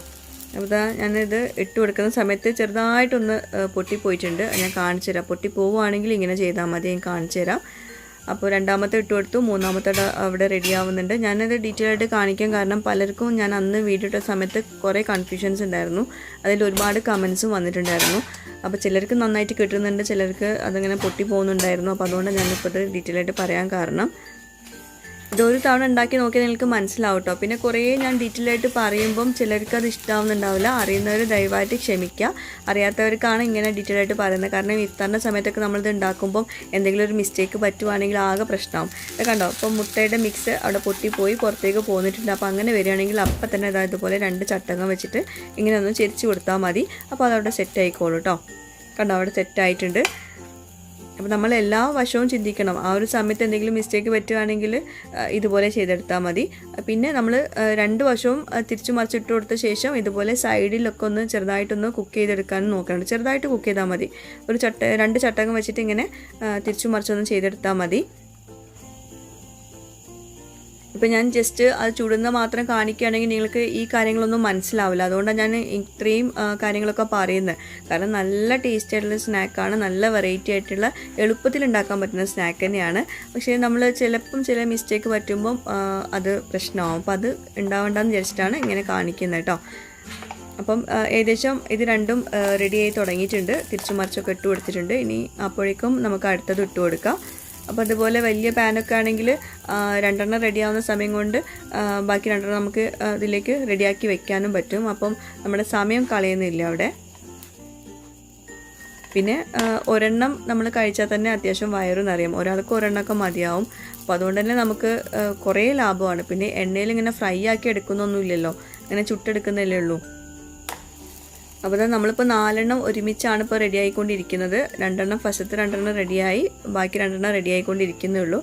അപ്പോൾ ഞാനിത് ഇട്ട് കൊടുക്കുന്ന സമയത്ത് ചെറുതായിട്ടൊന്ന് പൊട്ടിപ്പോയിട്ടുണ്ട് ഞാൻ കാണിച്ചു തരാം. പൊട്ടി പോവുകയാണെങ്കിൽ ഇങ്ങനെ ചെയ്താൽ മതി. ഞാൻ കാണിച്ചു തരാം. അപ്പോൾ രണ്ടാമത്തെ ഇട്ട് കൊടുത്തു. മൂന്നാമത്തെ അവിടെ റെഡി ആവുന്നുണ്ട്. ഞാനത് ഡീറ്റെയിൽ ആയിട്ട് കാണിക്കാൻ കാരണം പലർക്കും ഞാൻ അന്ന് വീഡിയോ ഇട്ട സമയത്ത് കുറേ കൺഫ്യൂഷൻസ് ഉണ്ടായിരുന്നു. അതിൽ ഒരുപാട് കമൻസും വന്നിട്ടുണ്ടായിരുന്നു. അപ്പോൾ ചിലർക്ക് നന്നായിട്ട് കിട്ടുന്നുണ്ട്. ചിലർക്ക് അതിങ്ങനെ പൊട്ടി പോകുന്നുണ്ടായിരുന്നു. അപ്പോൾ അതുകൊണ്ട് ഞാനിപ്പോൾ ഡീറ്റെയിൽ ആയിട്ട് പറയാൻ കാരണം. ഇതൊരു തവണ ഉണ്ടാക്കി നോക്കിയാൽ നിങ്ങൾക്ക് മനസ്സിലാവും കേട്ടോ പിന്നെ കുറേ ഞാൻ ഡീറ്റെയിൽ ആയിട്ട് പറയുമ്പം ചിലർക്ക് അത് ഇഷ്ടമാവുന്നുണ്ടാവില്ല അറിയുന്നവർ ദയവായിട്ട് ക്ഷമിക്കുക അറിയാത്തവർക്കാണ് ഇങ്ങനെ ഡീറ്റെയിൽ ആയിട്ട് പറയുന്നത്. കാരണം ഇത്തരണ സമയത്തൊക്കെ നമ്മളിത് ഉണ്ടാക്കുമ്പം എന്തെങ്കിലും ഒരു മിസ്റ്റേക്ക് പറ്റുവാണെങ്കിൽ ആകെ പ്രശ്നമാവും ഇത് കണ്ടോ? അപ്പോൾ മുട്ടയുടെ മിക്സ് അവിടെ പൊട്ടിപ്പോയി പുറത്തേക്ക് പോന്നിട്ടുണ്ട്. അപ്പോൾ അങ്ങനെ വരികയാണെങ്കിൽ അപ്പം തന്നെ ഇതാ ഇതുപോലെ രണ്ട് ചട്ടകം വെച്ചിട്ട് ഇങ്ങനെ ഒന്ന് ചെരിച്ച് കൊടുത്താൽ മതി. അപ്പോൾ അതവിടെ സെറ്റ് ആയിക്കോളൂ കേട്ടോ കണ്ടോ? അവിടെ സെറ്റ് ആയിട്ടുണ്ട്. അപ്പോൾ നമ്മൾ എല്ലാ വശവും ചിന്തിക്കണം. ആ ഒരു സമയത്ത് എന്തെങ്കിലും മിസ്റ്റേക്ക് പറ്റുകയാണെങ്കിൽ ഇതുപോലെ ചെയ്തെടുത്താൽ മതി. പിന്നെ നമ്മൾ രണ്ട് വശവും തിരിച്ചു മറിച്ചിട്ട് കൊടുത്ത ശേഷം ഇതുപോലെ സൈഡിലൊക്കെ ഒന്ന് ചെറുതായിട്ടൊന്ന് കുക്ക് ചെയ്തെടുക്കാനും നോക്കണം. ചെറുതായിട്ട് കുക്ക് ചെയ്താൽ മതി. ഒരു ചട്ട രണ്ട് ചട്ടകം വെച്ചിട്ട് ഇങ്ങനെ തിരിച്ചു മറിച്ചൊന്ന് ചെയ്തെടുത്താൽ മതി. ഇപ്പം ഞാൻ ജസ്റ്റ് അത് ചുടുന്ന മാത്രം കാണിക്കുകയാണെങ്കിൽ നിങ്ങൾക്ക് ഈ കാര്യങ്ങളൊന്നും മനസ്സിലാവില്ല. അതുകൊണ്ടാണ് ഞാൻ ഇത്രയും കാര്യങ്ങളൊക്കെ പറയുന്നത്. കാരണം നല്ല ടേസ്റ്റി ആയിട്ടുള്ള സ്നാക്കാണ് നല്ല വെറൈറ്റി ആയിട്ടുള്ള എളുപ്പത്തിൽ ഉണ്ടാക്കാൻ പറ്റുന്ന സ്നാക്ക് തന്നെയാണ്. പക്ഷേ നമ്മൾ ചിലപ്പം ചില മിസ്റ്റേക്ക് പറ്റുമ്പം അത് പ്രശ്നമാവും. അപ്പോൾ അത് ഉണ്ടാവണ്ടെന്ന് വിചാരിച്ചിട്ടാണ് ഇങ്ങനെ കാണിക്കുന്നത് കേട്ടോ. അപ്പം ഏകദേശം ഇത് രണ്ടും റെഡി ആയി തുടങ്ങിയിട്ടുണ്ട്. തിരിച്ചു മറിച്ചൊക്കെ ഇട്ട് കൊടുത്തിട്ടുണ്ട്. ഇനി അപ്പോഴേക്കും നമുക്ക് അടുത്തത് ഇട്ട് കൊടുക്കാം. അപ്പോൾ അതുപോലെ വലിയ പാനൊക്കെ ആണെങ്കിൽ രണ്ടെണ്ണം റെഡിയാവുന്ന സമയം കൊണ്ട് ബാക്കി രണ്ടെണ്ണം നമുക്ക് ഇതിലേക്ക് റെഡിയാക്കി വെക്കാനും പറ്റും. അപ്പം നമ്മുടെ സമയം കളയുന്നില്ല അവിടെ. പിന്നെ ഒരെണ്ണം നമ്മൾ കഴിച്ചാൽ തന്നെ അത്യാവശ്യം വയറും അറിയാം ഒരാൾക്ക് ഒരെണ്ണമൊക്കെ മതിയാവും. അപ്പോൾ അതുകൊണ്ട് തന്നെ നമുക്ക് കുറേ ലാഭമാണ്. പിന്നെ എണ്ണയിൽ ഇങ്ങനെ ഫ്രൈ ആക്കി എടുക്കുന്നൊന്നുമില്ലല്ലോ. ഇങ്ങനെ ചുട്ടെടുക്കുന്നല്ലേ ഉള്ളൂ. അപ്പോൾ നമ്മളിപ്പോൾ നാലെണ്ണം ഒരുമിച്ചാണ് ഇപ്പോൾ റെഡി ആയിക്കൊണ്ടിരിക്കുന്നത്. രണ്ടെണ്ണം ഫസ്റ്റത്തെ രണ്ടെണ്ണം റെഡിയായി ബാക്കി രണ്ടെണ്ണം റെഡി ആയിക്കൊണ്ടിരിക്കുന്നേ ഉള്ളൂ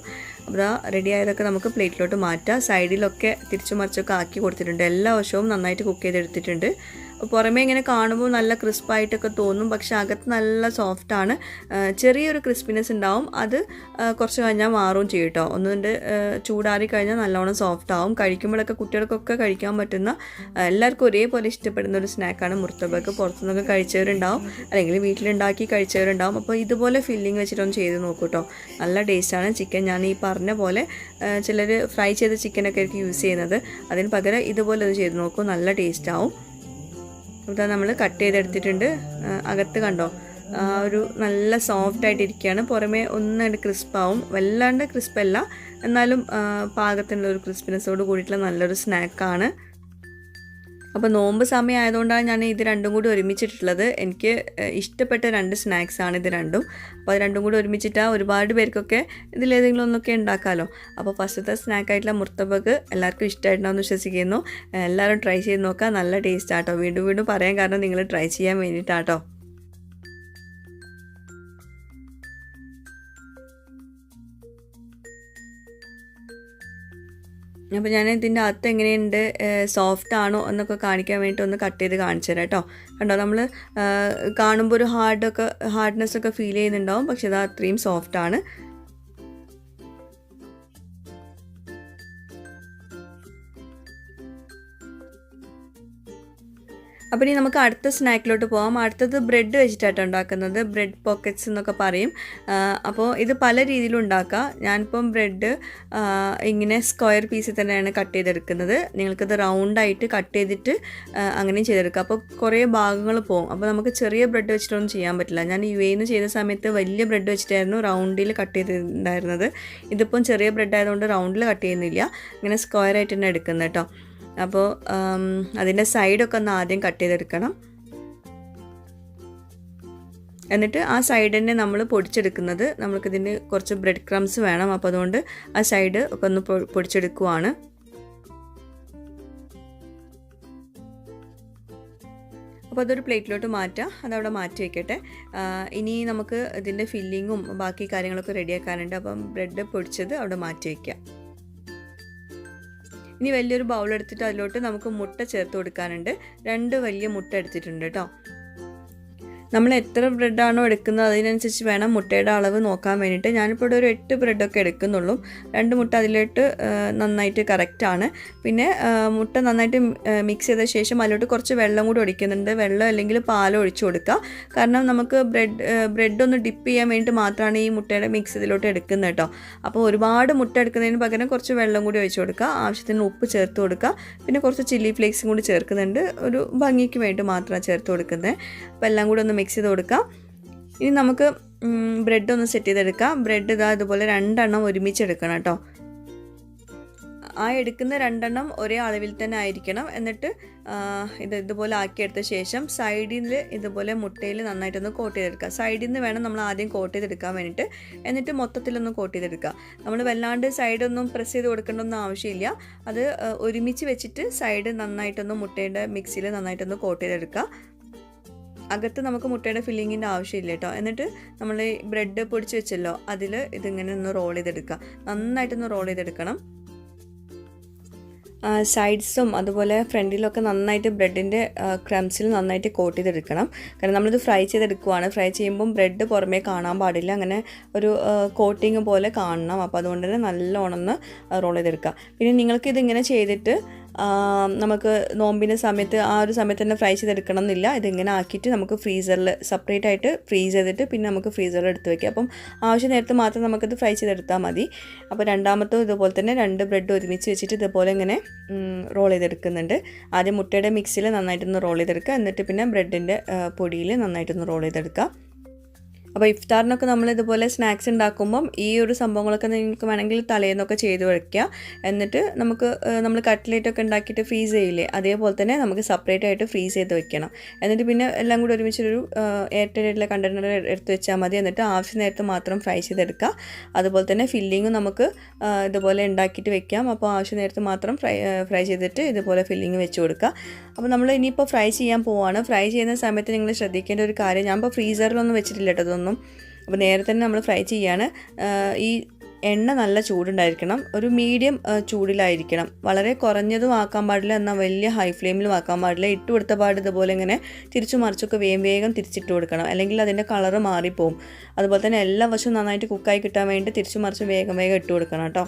അപ്പോൾ റെഡി ആയതൊക്കെ നമുക്ക് പ്ലേറ്റിലോട്ട് മാറ്റാം. സൈഡിലൊക്കെ തിരിച്ചു മറിച്ചൊക്കെ ആക്കി കൊടുത്തിട്ടുണ്ട്. എല്ലാ വശവും നന്നായിട്ട് കുക്ക് ചെയ്തെടുത്തിട്ടുണ്ട്. പുറമേ ഇങ്ങനെ കാണുമ്പോൾ നല്ല ക്രിസ്പായിട്ടൊക്കെ തോന്നും പക്ഷെ അകത്ത് നല്ല സോഫ്റ്റാണ് ചെറിയൊരു ക്രിസ്പിനെസ് ഉണ്ടാവും. അത് കുറച്ച് കഴിഞ്ഞാൽ മാറും ചെയ്യും കേട്ടോ. ഒന്നിന്റെ ചൂടാറി കഴിഞ്ഞാൽ നല്ലോണം സോഫ്റ്റ് ആവും. കഴിക്കുമ്പോഴൊക്കെ കുട്ടികൾക്കൊക്കെ കഴിക്കാൻ പറ്റുന്ന എല്ലാവർക്കും ഒരേപോലെ ഇഷ്ടപ്പെടുന്ന ഒരു സ്നാക്കാണ് മുർത്തബക്ക്. പുറത്തുനിന്നൊക്കെ കഴിച്ചവരുണ്ടാവും അല്ലെങ്കിൽ വീട്ടിലുണ്ടാക്കി കഴിച്ചവരുണ്ടാവും. അപ്പോൾ ഇതുപോലെ ഫില്ലിങ് വെച്ചിട്ടൊന്ന് ചെയ്ത് നോക്കൂ കേട്ടോ. നല്ല ടേസ്റ്റാണ് ചിക്കൻ ഞാൻ ഈ പറഞ്ഞ പോലെ ചിലർ ഫ്രൈ ചെയ്ത ചിക്കനൊക്കെ ആയിരിക്കും യൂസ് ചെയ്യുന്നത്. അതിന് പകരം ഇതുപോലെ ഒന്ന് ചെയ്ത് നോക്കൂ. നല്ല ടേസ്റ്റ് ആവും. ഇതാ നമ്മൾ കട്ട് ചെയ്തെടുത്തിട്ടുണ്ട്. അകത്ത് കണ്ടോ? ഒരു നല്ല സോഫ്റ്റ് ആയിട്ട് ഇരിക്കുകയാണ് പുറമേ ഒന്നായിട്ട് ക്രിസ്പാവും വല്ലാണ്ട് ക്രിസ്പല്ല എന്നാലും പാകത്തിനുള്ള ഒരു ക്രിസ്പിനെസ്സോട് കൂടിയിട്ടുള്ള നല്ലൊരു സ്നാക്കാണ് അപ്പോൾ നോമ്പ് സമയം ആയതുകൊണ്ടാണ് ഞാൻ ഇത് രണ്ടും കൂടി ഒരുമിച്ചിട്ടുള്ളത്. എനിക്ക് ഇഷ്ടപ്പെട്ട രണ്ട് സ്നാക്സാണ് ഇത് രണ്ടും. അപ്പോൾ അത് രണ്ടും കൂടി ഒരുമിച്ചിട്ടാൽ ഒരുപാട് പേർക്കൊക്കെ ഇതിലേതെങ്കിലും ഒന്നൊക്കെ ഉണ്ടാക്കാമല്ലോ അപ്പോൾ ഫസ്റ്റത്തെ സ്നാക്കായിട്ടുള്ള മുർത്തബക്ക് എല്ലാവർക്കും ഇഷ്ടമായിട്ടുണ്ടാവും വിശ്വസിക്കുന്നു. എല്ലാവരും ട്രൈ ചെയ്ത് നോക്കുക. നല്ല ടേസ്റ്റ് ആട്ടോ വീണ്ടും വീണ്ടും പറയാൻ കാരണം നിങ്ങൾ ട്രൈ ചെയ്യാൻ വേണ്ടിയിട്ടാട്ടോ. അപ്പോൾ ഞാൻ ഇതിന്റെ അകത്ത് എങ്ങനെയുണ്ട് സോഫ്റ്റ് ആണോ എന്നൊക്കെ കാണിക്കാൻ വേണ്ടിയിട്ട് ഒന്ന് കട്ട് ചെയ്ത് കാണിച്ചു തരാം കേട്ടോ കണ്ടോ നമ്മൾ കാണുമ്പോൾ ഒരു ഹാർഡൊക്കെ ഹാർഡ്നെസ് ഒക്കെ ഫീൽ ചെയ്യുന്നുണ്ടാവും പക്ഷേ അത് അത്രയും സോഫ്റ്റ് ആണ്. അപ്പോൾ ഇനി നമുക്ക് അടുത്ത സ്നാക്കിലോട്ട് പോകാം അടുത്തത് ബ്രെഡ് വെച്ചിട്ടാണ് ഉണ്ടാക്കുന്നത്. ബ്രെഡ് പോക്കറ്റ്സ് എന്നൊക്കെ പറയും. അപ്പോൾ ഇത് പല രീതിയിലും ഉണ്ടാക്കാം. ഞാനിപ്പം ബ്രെഡ് ഇങ്ങനെ സ്ക്വയർ പീസിൽ തന്നെയാണ് കട്ട് ചെയ്തെടുക്കുന്നത്. നിങ്ങൾക്കത് റൗണ്ടായിട്ട് കട്ട് ചെയ്തിട്ട് അങ്ങനെയും ചെയ്തെടുക്കാം. അപ്പോൾ കുറേ ഭാഗങ്ങൾ പോകും. അപ്പോൾ നമുക്ക് ചെറിയ ബ്രെഡ് വെച്ചിട്ടൊന്നും ചെയ്യാൻ പറ്റില്ല. ഞാൻ യു എന്ന് ചെയ്ത സമയത്ത് വലിയ ബ്രെഡ് വെച്ചിട്ടായിരുന്നു റൗണ്ടിൽ കട്ട് ചെയ്തിട്ടുണ്ടായിരുന്നത്. ഇതിപ്പം ചെറിയ ബ്രെഡ് ആയതുകൊണ്ട് റൗണ്ടിൽ കട്ട് ചെയ്യുന്നില്ല. ഇങ്ങനെ സ്ക്വയർ ആയിട്ട് തന്നെ എടുക്കുന്നത് കേട്ടോ. അപ്പോൾ അതിന്റെ സൈഡൊക്കെ ഒന്ന് ആദ്യം കട്ട് ചെയ്തെടുക്കണം. എന്നിട്ട് ആ സൈഡ് തന്നെ നമ്മൾ പൊടിച്ചെടുക്കുന്നത് നമുക്കിതിന് കുറച്ച് ബ്രെഡ് ക്രംസ് വേണം. അപ്പോൾ അതുകൊണ്ട് ആ സൈഡ് ഒക്കെ ഒന്ന് പൊടിച്ചെടുക്കുവാണ്. അപ്പോൾ അതൊരു പ്ലേറ്റിലോട്ട് മാറ്റാം. അതവിടെ മാറ്റി വെക്കട്ടെ. ഇനി നമുക്ക് ഇതിന്റെ ഫില്ലിങ്ങും ബാക്കി കാര്യങ്ങളൊക്കെ റെഡിയാക്കാനുണ്ട് അപ്പം ബ്രെഡ് പൊടിച്ചത് അവിടെ മാറ്റി വയ്ക്കാം ഇനി വലിയൊരു ബൗൾ എടുത്തിട്ട് അതിലോട്ട് നമുക്ക് മുട്ട ചേർത്ത് കൊടുക്കാനുണ്ട്. രണ്ട് വലിയ മുട്ട എടുത്തിട്ടുണ്ട് കേട്ടോ. നമ്മൾ എത്ര ബ്രെഡാണോ എടുക്കുന്നത് അതിനനുസരിച്ച് വേണം മുട്ടയുടെ അളവ് നോക്കാൻ വേണ്ടിയിട്ട്. ഞാനിപ്പോൾ ഇവിടെ ഒരു എട്ട് ബ്രെഡൊക്കെ എടുക്കുന്നുള്ളൂ. രണ്ട് മുട്ട അതിലോട്ട് നന്നായിട്ട് കറക്റ്റാണ് പിന്നെ മുട്ട നന്നായിട്ട് മിക്സ് ചെയ്ത ശേഷം അതിലോട്ട് കുറച്ച് വെള്ളം കൂടി ഒഴിക്കുന്നുണ്ട്. വെള്ളം അല്ലെങ്കിൽ പാലോ ഒഴിച്ചു കൊടുക്കുക. കാരണം നമുക്ക് ബ്രെഡ് ബ്രെഡ് ഒന്ന് ഡിപ്പ് ചെയ്യാൻ വേണ്ടിയിട്ട് മാത്രമാണ് ഈ മുട്ടയുടെ മിക്സ് ഇതിലോട്ട് എടുക്കുന്നത് കേട്ടോ. അപ്പോൾ ഒരുപാട് മുട്ട എടുക്കുന്നതിന് പകരം കുറച്ച് വെള്ളം കൂടി ഒഴിച്ചു കൊടുക്കുക. ആവശ്യത്തിന് ഉപ്പ് ചേർത്ത് കൊടുക്കുക. പിന്നെ കുറച്ച് ചില്ലി ഫ്ലേക്സും കൂടി ചേർക്കുന്നുണ്ട്. ഒരു ഭംഗിക്ക് വേണ്ടി മാത്രമാണ് ചേർത്ത് കൊടുക്കുന്നത്. അപ്പോൾ എല്ലാം കൂടി ഒന്ന് മിക്സ് ചെയ്ത് കൊടുക്കാം. ഇനി നമുക്ക് ബ്രെഡ് ഒന്ന് സെറ്റ് ചെയ്തെടുക്കാം. ബ്രെഡ് ഇതാ ഇതുപോലെ രണ്ടെണ്ണം ഒരുമിച്ച് എടുക്കണം കേട്ടോ. ആ എടുക്കുന്ന രണ്ടെണ്ണം ഒരേ അളവിൽ തന്നെ ആയിരിക്കണം. എന്നിട്ട് ഇത് ഇതുപോലെ ആക്കിയെടുത്ത ശേഷം സൈഡിൽ ഇതുപോലെ മുട്ടയിൽ നന്നായിട്ടൊന്ന് കോട്ട് ചെയ്തെടുക്കുക സൈഡിൽ നിന്ന് വേണം നമ്മൾ ആദ്യം കോട്ട് ചെയ്തെടുക്കാൻ വേണ്ടിയിട്ട്. എന്നിട്ട് മൊത്തത്തിലൊന്ന് കോട്ട് ചെയ്തെടുക്കുക നമ്മൾ വല്ലാണ്ട് സൈഡൊന്നും പ്രസ് ചെയ്ത് കൊടുക്കേണ്ടൊന്നും ആവശ്യമില്ല. അത് ഒരുമിച്ച് വെച്ചിട്ട് സൈഡ് നന്നായിട്ടൊന്ന് മുട്ടയുടെ മിക്സിയിൽ നന്നായിട്ടൊന്ന് കോട്ട് ചെയ്തെടുക്കുക അകത്ത് നമുക്ക് മുട്ടയുടെ ഫില്ലിങ്ങിന്റെ ആവശ്യമില്ല കേട്ടോ. എന്നിട്ട് നമ്മൾ ബ്രെഡ് പൊടിച്ച് വെച്ചല്ലോ അതിൽ ഇതിങ്ങനെ ഒന്ന് റോൾ ചെയ്തെടുക്കുക. നന്നായിട്ടൊന്ന് റോൾ ചെയ്തെടുക്കണം. സൈഡ്സും അതുപോലെ ഫ്രണ്ടിലൊക്കെ നന്നായിട്ട് ബ്രെഡിന്റെ ക്രംസിൽ നന്നായിട്ട് കോട്ട് ചെയ്തെടുക്കണം. കാരണം നമ്മളിത് ഫ്രൈ ചെയ്തെടുക്കുവാണ്. ഫ്രൈ ചെയ്യുമ്പം ബ്രെഡ് പുറമേ കാണാൻ പാടില്ല. അങ്ങനെ ഒരു കോട്ടിങ് പോലെ കാണണം. അപ്പോൾ അതുകൊണ്ട് തന്നെ നല്ലോണം ഒന്ന് റോൾ ചെയ്തെടുക്കുക. പിന്നെ നിങ്ങൾക്ക് ഇതിങ്ങനെ ചെയ്തിട്ട് നമുക്ക് നോമ്പിന്റെ സമയത്ത് ആ ഒരു സമയത്ത് തന്നെ ഫ്രൈ ചെയ്തെടുക്കണം എന്നില്ല ഇതിങ്ങനെ ആക്കിയിട്ട് നമുക്ക് ഫ്രീസറിൽ സെപ്പറേറ്റ് ആയിട്ട് ഫ്രീസ് ചെയ്തിട്ട് പിന്നെ നമുക്ക് ഫ്രീസറിൽ എടുത്ത് വയ്ക്കാം അപ്പം ആവശ്യ നേരത്ത് മാത്രം നമുക്കിത് ഫ്രൈ ചെയ്തെടുത്താൽ മതി. അപ്പോൾ രണ്ടാമത്തും ഇതുപോലെ തന്നെ രണ്ട് ബ്രെഡ് ഒരുമിച്ച് വെച്ചിട്ട് ഇതുപോലെ ഇങ്ങനെ റോൾ ചെയ്തെടുക്കുന്നുണ്ട്. ആദ്യം മുട്ടയുടെ മിക്സിയിൽ നന്നായിട്ടൊന്ന് റോൾ ചെയ്തെടുക്കുക. എന്നിട്ട് പിന്നെ ബ്രെഡിന്റെ പൊടിയിൽ നന്നായിട്ടൊന്ന് റോൾ ചെയ്തെടുക്കുക. അപ്പോൾ ഇഫ്താറിനൊക്കെ നമ്മൾ ഇതുപോലെ സ്നാക്സ് ഉണ്ടാക്കുമ്പം ഈ ഒരു സംഭവങ്ങളൊക്കെ നിങ്ങൾക്ക് വേണമെങ്കിൽ തലേന്നൊക്കെ ചെയ്ത് വയ്ക്കുക എന്നിട്ട് നമുക്ക് നമ്മൾ കട്ട്ലേറ്റ് ഒക്കെ ഉണ്ടാക്കിയിട്ട് ഫ്രീസ് ചെയ്യില്ലേ അതേപോലെ തന്നെ നമുക്ക് സെപ്പറേറ്റ് ആയിട്ട് ഫ്രീസ് ചെയ്ത് വെക്കണം. എന്നിട്ട് പിന്നെ എല്ലാം കൂടി ഒരുമിച്ചൊരു എയർടെലായിട്ടുള്ള കണ്ടെയ്നർ എടുത്ത് വെച്ചാൽ മതി. എന്നിട്ട് ആവശ്യ നേരത്ത് മാത്രം ഫ്രൈ ചെയ്തെടുക്കുക. അതുപോലെ തന്നെ ഫില്ലിങ്ങും നമുക്ക് ഇതുപോലെ ഉണ്ടാക്കിയിട്ട് വെക്കാം. അപ്പോൾ ആവശ്യ നേരത്ത് മാത്രം ഫ്രൈ ഫ്രൈ ചെയ്തിട്ട് ഇതുപോലെ ഫില്ലിങ് വെച്ച് കൊടുക്കുക. അപ്പോൾ നമ്മൾ ഇനിയിപ്പോൾ ഫ്രൈ ചെയ്യാൻ പോവാണ്. ഫ്രൈ ചെയ്യുന്ന സമയത്ത് നിങ്ങൾ ശ്രദ്ധിക്കേണ്ട ഒരു കാര്യം ഞാൻ ഇപ്പോൾ ഫ്രീസറിലൊന്നും വെച്ചിട്ടില്ല കേട്ടോ. ഇതൊന്നും അപ്പോൾ നേരെ തന്നെ നമ്മൾ ഫ്രൈ ചെയ്യാണ്. ഈ എണ്ണ നല്ല ചൂടുണ്ടായിരിക്കണം. ഒരു മീഡിയം ചൂടിലായിരിക്കണം. വളരെ കുറഞ്ഞതും ആക്കാൻ പാടില്ല എന്നാൽ വലിയ ഹൈ ഫ്ലെയിമിലും ആക്കാൻ പാടില്ല. ഇട്ട് കൊടുത്ത പാട് ഇതുപോലെ ഇങ്ങനെ തിരിച്ചു മറിച്ചൊക്കെ വേഗം വേഗം തിരിച്ചിട്ട് കൊടുക്കണം. അല്ലെങ്കിൽ അതിന്റെ കളറ് മാറിപ്പോവും. അതുപോലെ തന്നെ എല്ലാ വശവും നന്നായിട്ട് കുക്കായി കിട്ടാൻ വേണ്ടി തിരിച്ചു മറിച്ച് വേഗം വേഗം ഇട്ട് കൊടുക്കണം കേട്ടോ.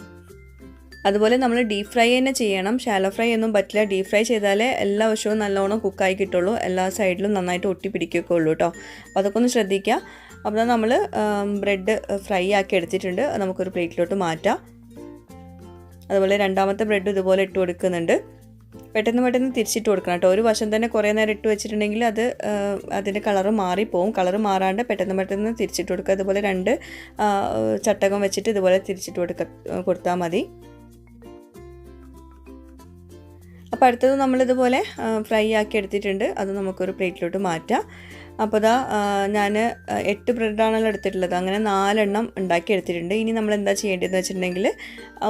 അതുപോലെ നമ്മൾ ഡീപ് ഫ്രൈ തന്നെ ചെയ്യണം. ഷാലോ ഫ്രൈ ഒന്നും പറ്റില്ല. ഡീപ് ഫ്രൈ ചെയ്താലേ എല്ലാ വശവും നല്ലോണം കുക്കായി കിട്ടുള്ളൂ. എല്ലാ സൈഡിലും നന്നായിട്ട് ഒട്ടി പിടിക്കുകയൊക്കെ ഉള്ളൂ കേട്ടോ. അപ്പോൾ അതൊക്കെ ഒന്ന് ശ്രദ്ധിക്കുക. അപ്പോൾ നമ്മൾ ബ്രെഡ് ഫ്രൈ ആക്കി എടുത്തിട്ടുണ്ട്. നമുക്കൊരു പ്ലേറ്റിലോട്ട് മാറ്റാം. അതുപോലെ രണ്ടാമത്തെ ബ്രെഡ് ഇതുപോലെ ഇട്ട് കൊടുക്കുന്നുണ്ട്. പെട്ടെന്ന് പെട്ടെന്ന് തിരിച്ചിട്ട് കൊടുക്കണം കേട്ടോ. ഒരു വശം തന്നെ കുറേ നേരം ഇട്ട് വെച്ചിട്ടുണ്ടെങ്കിൽ അത് അതിന്റെ കളറ് മാറിപ്പോവും. കളറ് മാറാണ്ട് പെട്ടെന്ന് പെട്ടെന്ന് തിരിച്ചിട്ട് കൊടുക്കുക. അതുപോലെ രണ്ട് ചട്ടകം വെച്ചിട്ട് ഇതുപോലെ തിരിച്ചിട്ട് കൊടുക്ക കൊടുത്താൽ മതി. അപ്പോൾ അടുത്തത് നമ്മളിതുപോലെ ഫ്രൈ ആക്കി എടുത്തിട്ടുണ്ട്. അത് നമുക്കൊരു പ്ലേറ്റിലോട്ട് മാറ്റാം. അപ്പോൾ ഇതാ ഞാൻ എട്ട് ബ്രെഡാണല്ലോ എടുത്തിട്ടുള്ളത്. അങ്ങനെ നാലെണ്ണം ഉണ്ടാക്കി എടുത്തിട്ടുണ്ട് ഇനി നമ്മൾ എന്താ ചെയ്യേണ്ടതെന്ന് വെച്ചിട്ടുണ്ടെങ്കിൽ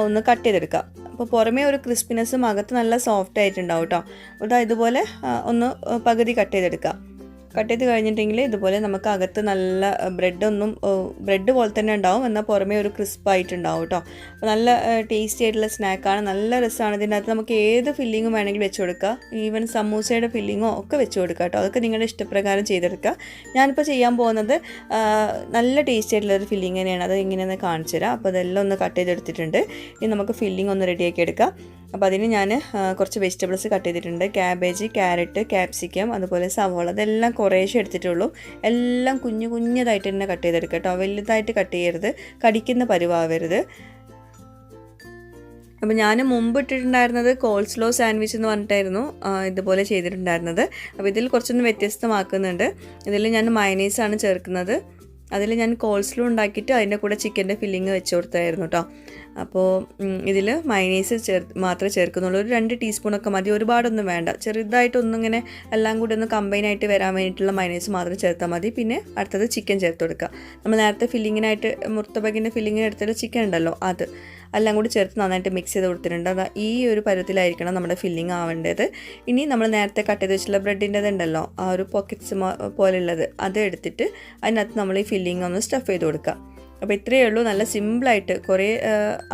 ഒന്ന് കട്ട് ചെയ്തെടുക്കാം. അപ്പോൾ പുറമേ ഒരു ക്രിസ്പിനെസ്സും അകത്ത് നല്ല സോഫ്റ്റ് ആയിട്ടുണ്ടാവും കേട്ടോ ഇതാ ഇതുപോലെ ഒന്ന് പകുതി കട്ട് ചെയ്തെടുക്കാം. കട്ട് ചെയ്ത് കഴിഞ്ഞിട്ടുണ്ടെങ്കിൽ ഇതുപോലെ നമുക്ക് അകത്ത് നല്ല ബ്രെഡ് ഒന്നും ബ്രെഡ് പോലെ തന്നെ ഉണ്ടാവും. എന്നാൽ പുറമേ ഒരു ക്രിസ്പ് ആയിട്ടുണ്ടാവും കേട്ടോ അപ്പോൾ നല്ല ടേസ്റ്റി ആയിട്ടുള്ള സ്നാക്കാണ് നല്ല രസമാണ് ഇതിനകത്ത് നമുക്ക് ഏത് ഫില്ലിങ്ങും വേണമെങ്കിൽ വെച്ച് കൊടുക്കുക ഈവൻ സമൂസയുടെ ഫില്ലിങ്ങോ ഒക്കെ വെച്ച് കൊടുക്കുക കേട്ടോ അതൊക്കെ നിങ്ങളുടെ ഇഷ്ടപ്രകാരം ചെയ്തെടുക്കുക ഞാനിപ്പോൾ ചെയ്യാൻ പോകുന്നത് നല്ല ടേസ്റ്റി ആയിട്ടുള്ള ഒരു ഫില്ലിങ് തന്നെയാണ്. അത് എങ്ങനെയാണെന്ന് കാണിച്ചു തരാം. അപ്പോൾ അതെല്ലാം ഒന്ന് കട്ട് ചെയ്തെടുത്തിട്ടുണ്ട് ഇനി നമുക്ക് ഫില്ലിംഗ് ഒന്ന് റെഡിയാക്കി എടുക്കാം. അപ്പോൾ അതിന് ഞാൻ കുറച്ച് വെജിറ്റബിൾസ് കട്ട് ചെയ്തിട്ടുണ്ട്. ക്യാബേജ് ക്യാരറ്റ് ക്യാപ്സിക്കം അതുപോലെ സവോള. അതെല്ലാം കുറേശ്ശെ എടുത്തിട്ടുള്ളൂ. എല്ലാം കുഞ്ഞു കുഞ്ഞതായിട്ട് തന്നെ കട്ട് ചെയ്തെടുക്കുക കേട്ടോ. വലുതായിട്ട് കട്ട് ചെയ്യരുത്. കടിക്കുന്ന പരിവാവരുത്. അപ്പോൾ ഞാൻ മുമ്പ് ഇട്ടിട്ടുണ്ടായിരുന്നത് കോൾസ്ലോ സാൻഡ്വിച്ച് എന്ന് പറഞ്ഞിട്ടായിരുന്നു ഇതുപോലെ ചെയ്തിട്ടുണ്ടായിരുന്നത്. അപ്പോൾ ഇതിൽ കുറച്ചൊന്ന് വ്യത്യസ്തമാക്കുന്നുണ്ട്. ഇതിൽ ഞാൻ മയനൈസാണ് ചേർക്കുന്നത്. അതിൽ ഞാൻ കോൾസ്ലോ ഉണ്ടാക്കിയിട്ട് അതിന്റെ കൂടെ ചിക്കന്റെ ഫില്ലിങ് വെച്ച് കൊടുത്തായിരുന്നു കേട്ടോ. അപ്പോൾ ഇതിൽ മൈനീസ് ചേർ മാത്രമേ ചേർക്കുന്നുള്ളൂ. ഒരു രണ്ട് ടീസ്പൂണൊക്കെ മതി. ഒരുപാടൊന്നും വേണ്ട. ചെറുതായിട്ടൊന്നിങ്ങനെ എല്ലാം കൂടി ഒന്ന് കമ്പൈൻ ആയിട്ട് വരാൻ വേണ്ടിയിട്ടുള്ള മൈനീസ് മാത്രം ചേർത്താൽ മതി. പിന്നെ അടുത്തത് ചിക്കൻ ചേർത്ത് കൊടുക്കുക. നമ്മൾ നേരത്തെ ഫില്ലിങ്ങിനായിട്ട് മുർത്തബഗിന്റെ ഫില്ലിങ്ങിന് എടുത്തിട്ട് ചിക്കൻ ഉണ്ടല്ലോ അത് എല്ലാം കൂടി ചേർത്ത് നന്നായിട്ട് മിക്സ് ചെയ്ത് കൊടുത്തിട്ടുണ്ട്. അത് ഈ ഒരു പരുവത്തിലായിരിക്കണം നമ്മുടെ ഫില്ലിങ് ആവേണ്ടത്. ഇനി നമ്മൾ നേരത്തെ കട്ട് ചെയ്ത് വെച്ചിട്ടുള്ള ബ്രെഡിന്റെത് ഉണ്ടല്ലോ ആ ഒരു പോക്കറ്റ്സ് പോലെയുള്ളത് അത് എടുത്തിട്ട് അതിനകത്ത് നമ്മൾ ഈ ഫില്ലിങ് ഒന്ന് സ്റ്റഫ് ചെയ്ത് കൊടുക്കുക. അപ്പോൾ ഇത്രയേ ഉള്ളൂ. നല്ല സിമ്പിളായിട്ട് കുറേ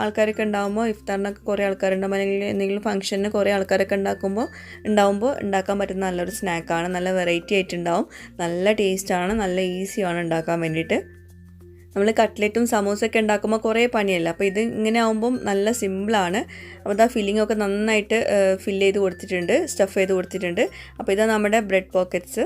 ആൾക്കാരൊക്കെ ഉണ്ടാകുമ്പോൾ ഇഫ്താറിനൊക്കെ കുറേ ആൾക്കാരുണ്ടാകുമ്പോൾ അല്ലെങ്കിൽ എന്തെങ്കിലും ഫംഗ്ഷന് കുറേ ആൾക്കാരൊക്കെ ഉണ്ടാക്കുമ്പോൾ ഉണ്ടാകുമ്പോൾ ഉണ്ടാക്കാൻ പറ്റുന്ന നല്ലൊരു സ്നാക്കാണ്. നല്ല വെറൈറ്റി ആയിട്ടുണ്ടാവും. നല്ല ടേസ്റ്റാണ്. നല്ല ഈസിയാണ് ഉണ്ടാക്കാൻ വേണ്ടിയിട്ട്. നമ്മൾ കട്ട്ലറ്റും സമോസൊക്കെ ഉണ്ടാക്കുമ്പോൾ കുറേ പണിയല്ല? അപ്പോൾ ഇത് ഇങ്ങനെ ആകുമ്പം നല്ല സിമ്പിളാണ്. അപ്പോൾ ഇതാ ഫില്ലിംഗ് ഒക്കെ നന്നായിട്ട് ഫില്ല് ചെയ്ത് കൊടുത്തിട്ടുണ്ട്. സ്റ്റഫ് ചെയ്ത് കൊടുത്തിട്ടുണ്ട്. അപ്പോൾ ഇതാ നമ്മുടെ ബ്രെഡ് പോക്കറ്റ്സ്.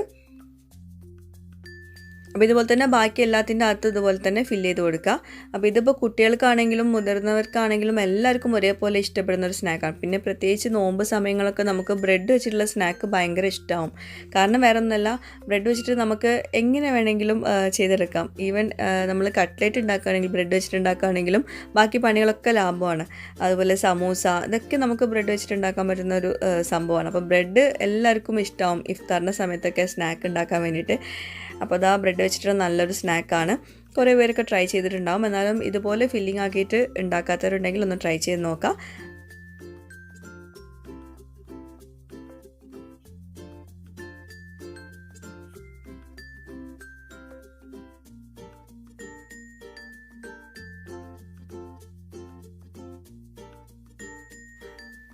അപ്പോൾ ഇതുപോലെ തന്നെ ബാക്കി എല്ലാത്തിന്റെ അകത്ത് ഇതുപോലെ തന്നെ ഫില്ല് ചെയ്ത് കൊടുക്കുക. അപ്പോൾ ഇതിപ്പോൾ കുട്ടികൾക്കാണെങ്കിലും മുതിർന്നവർക്കാണെങ്കിലും എല്ലാവർക്കും ഒരേപോലെ ഇഷ്ടപ്പെടുന്ന ഒരു സ്നാക്കാണ് പിന്നെ പ്രത്യേകിച്ച് നോമ്പ് സമയങ്ങളൊക്കെ നമുക്ക് ബ്രെഡ് വെച്ചിട്ടുള്ള സ്നാക്ക് ഭയങ്കര ഇഷ്ടമാവും. കാരണം വേറെ ഒന്നുമല്ല ബ്രെഡ് വെച്ചിട്ട് നമുക്ക് എങ്ങനെ വേണമെങ്കിലും ചെയ്തെടുക്കാം. ഈവൻ നമ്മൾ കട്ട്ലേറ്റ് ഉണ്ടാക്കുകയാണെങ്കിൽ ബ്രെഡ് വെച്ചിട്ട് ഉണ്ടാക്കുകയാണെങ്കിലും ബാക്കി പണികളൊക്കെ ലാഭമാണ്. അതുപോലെ സമൂസ ഇതൊക്കെ നമുക്ക് ബ്രെഡ് വെച്ചിട്ട് ഉണ്ടാക്കാൻ പറ്റുന്ന ഒരു സംഭവമാണ്. അപ്പോൾ ബ്രെഡ് എല്ലാവർക്കും ഇഷ്ടമാവും ഇഫ്താറിന്റെ സമയത്തൊക്കെ സ്നാക്ക് ഉണ്ടാക്കാൻ വേണ്ടിയിട്ട്. അപ്പോൾ അതാ ബ്രെഡ് വെച്ചിട്ട് നല്ലൊരു സ്നാക്കാണ്. കുറേ പേരൊക്കെ ട്രൈ ചെയ്തിട്ടുണ്ടാവും. എന്നാലും ഇതുപോലെ ഫില്ലിംഗ് ആക്കിയിട്ട് ഉണ്ടാക്കാത്തവരുണ്ടെങ്കിൽ ഒന്ന് ട്രൈ ചെയ്ത് നോക്കാം.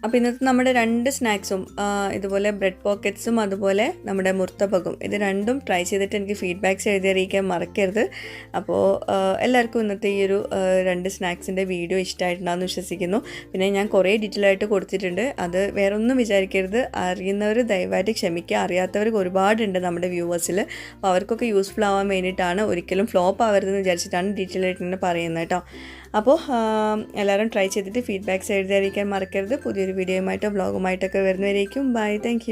അപ്പോൾ ഇന്നത്തെ നമ്മുടെ രണ്ട് സ്നാക്സും ഇതുപോലെ ബ്രെഡ് പോക്കറ്റ്സും അതുപോലെ നമ്മുടെ മുർത്തപ്പകും ഇത് രണ്ടും ട്രൈ ചെയ്തിട്ട് എനിക്ക് ഫീഡ്ബാക്ക്സ് എഴുതി അറിയിക്കാൻ മറക്കരുത്. അപ്പോൾ എല്ലാവർക്കും ഇന്നത്തെ ഈ ഒരു രണ്ട് സ്നാക്സിന്റെ വീഡിയോ ഇഷ്ടമായിട്ടുണ്ടാകുമെന്ന് വിശ്വസിക്കുന്നു. പിന്നെ ഞാൻ കുറേ ഡീറ്റെയിൽ ആയിട്ട് കൊടുത്തിട്ടുണ്ട്. അത് വേറെ ഒന്നും വിചാരിക്കരുത്. അറിയുന്നവർ ദയവായിട്ട് ക്ഷമിക്കുക. അറിയാത്തവർക്ക് ഒരുപാടുണ്ട് നമ്മുടെ വ്യൂവേഴ്സിൽ അപ്പോൾ അവർക്കൊക്കെ യൂസ്ഫുൾ ആവാൻ വേണ്ടിയിട്ടാണ് ഒരിക്കലും ഫ്ലോപ്പ് ആവരുതെന്ന് വിചാരിച്ചിട്ടാണ് ഡീറ്റെയിൽ ആയിട്ട് തന്നെ പറയുന്നത് കേട്ടോ. അപ്പോൾ എല്ലാവരും ട്രൈ ചെയ്തിട്ട് ഫീഡ്ബാക്ക്സ് എഴുതി അറിയിക്കാൻ മറക്കരുത്. പുതിയൊരു വീഡിയോയുമായിട്ടോ വ്ളോഗുമായിട്ടൊക്കെ വരുന്നവരേക്കും ബൈ താങ്ക്